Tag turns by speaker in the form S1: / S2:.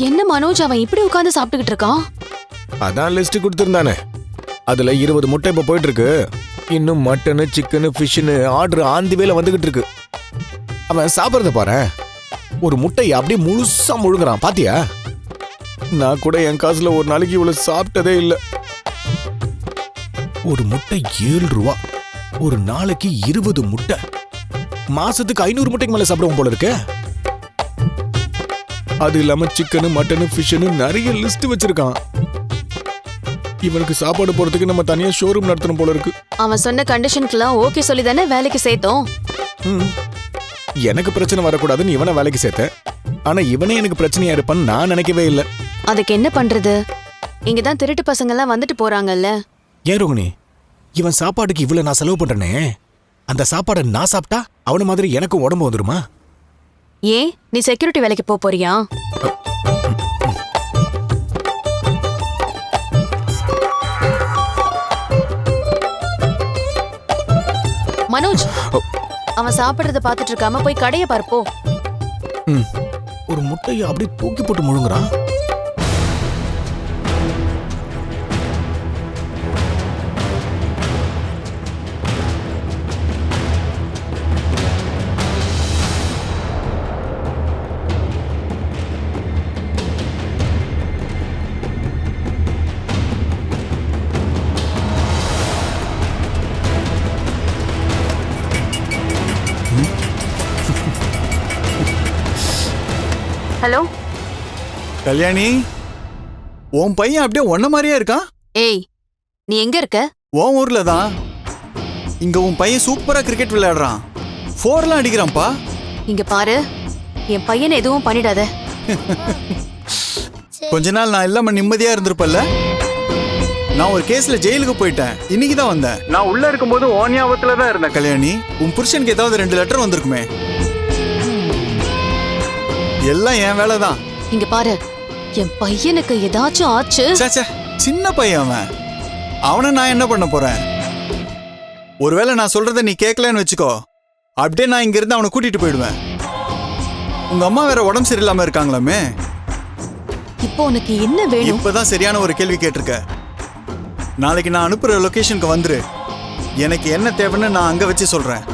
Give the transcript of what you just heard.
S1: என்ன மனோஜ் அவன் இப்படி உட்கார்ந்து சாப்பிட்டுக்கிட்டு இருக்கான்?
S2: அதான் லிஸ்ட் கொடுத்துருந்தானே. அதுல இருபது முட்டை இப்ப போயிட்டு இருக்கு இன்னும் மட்டனு சிக்கனு ஃபிஷ்னு ஆர்டர் ஆந்தி வேலை வந்துகிட்டு இருக்கு. அவன் சாப்பிட்றத பாரு. ஒரு முட்டையை அப்படியே முழுசா முழுங்குறான். பாத்தியா? நான் கூட என் காசுல ஒரு நாளைக்கு இவ்வளவு சாப்பிட்டதே இல்ல. ஒரு முட்டை ஏழு ரூபா. ஒரு நாளைக்கு இருபது முட்டை. மாசத்துக்கு ஐநூறு முட்டைக்கு மேல சாப்பிடுவோம் போல இருக்கேன் அது இல்லாம சிக்கனு மட்டனு ஃபிஷ்னு நிறைய லிஸ்ட் வச்சிருக்கான். இவனுக்கு சாப்பாடு போறதுக்கு நம்ம தனியா ஷோரூம் நடத்தணும் போல இருக்கு.
S1: அவன் சொன்ன கண்டிஷனுக்குலாம் ஓகே சொல்லி தானே வேலைக்கு சேர்த்தோம்?
S2: ம். எனக்கு பிரச்சனை வரக்கூடாதுன்னு இவனை வேலைக்கு சேர்த்தேன். ஆனா இவனே எனக்கு பிரச்சனையா இருப்பான்னு நான் நினைக்கவே இல்லை.
S1: அதுக்கு என்ன பண்றது? இங்கதான் திருட்டு பசங்க எல்லாம் வந்துட்டு போறாங்கல்ல.
S2: ஏன் ரோகிணி? இவன் சாப்பாட்டுக்கு இவ்வளவு நான் செலவு பண்றேனே. அந்த சாப்பாடை நான் சாப்பிட்டா அவன மாதிரி எனக்கும் உடம்பு வந்துருமா?
S1: ஏன்? நீ செக்யூரிட்டி வேலைக்கு போப் போறியா? மனோஜ் அவன் சாப்பிடுறத பாத்துட்டு இருக்காம போய் கடைய பார்ப்போ
S2: ம். ஒரு முட்டையை அப்படியே தூக்கி போட்டு முழுங்குறான்.
S1: ஹலோ?
S3: கல்யாணி உன் பையன் அப்படியே ஒன்ன மாதிரியே இருக்கான்?
S1: ஏய் நீ எங்க இருக்க?
S3: உன் ஊர்ல தான். இங்க உன் பையன் சூப்பரா கிரிக்கெட் விளையாடுறான். ஃபோர்லாம் அடிக்கிறான்ப்பா.
S1: இங்க பாரு என் பையனை எதுவும் பண்ணிடாத.
S3: கொஞ்ச நாள் நான் இல்லாம நிம்மதியா இருந்திருப்பல்ல? நான் ஒரு கேஸ்ல ஜெயிலுக்கு போயிட்டேன். இன்னைக்கு தான் வந்தேன். நான் உள்ள இருக்கும்போது ஓன் ஞாபகத்துல தான் இருந்தேன். கல்யாணி உன் புருஷனுக்கு ஏதாவது ரெண்டு லெட்டர் வந்திருக்குமே. எல்லாம் என் வேலை தான்
S1: இங்க பாரு என் பையனுக்கு ஏதாச்சும் ஆச்சு?
S3: ச்சே சின்ன பையன் அவன். அவனை நான் என்ன பண்ண போறேன்? ஒருவேளை நான் சொல்றத நீ கேட்கலன்னு வச்சுக்கோ. அப்படியே நான் இங்க இருந்து அவனை கூட்டிட்டு போயிடுவேன். உங்க அம்மா வேற உடம்பு சரியில்லாம இருக்காங்களாமே?
S1: இப்போ உனக்கு என்ன வேணும்?
S3: இப்பதான் சரியான ஒரு கேள்வி கேட்டிருக்க. நாளைக்கு நான் அனுப்புற லொகேஷனுக்கு வந்துரு. எனக்கு என்ன தேவைன்னு நான் அங்க வச்சு சொல்றேன்.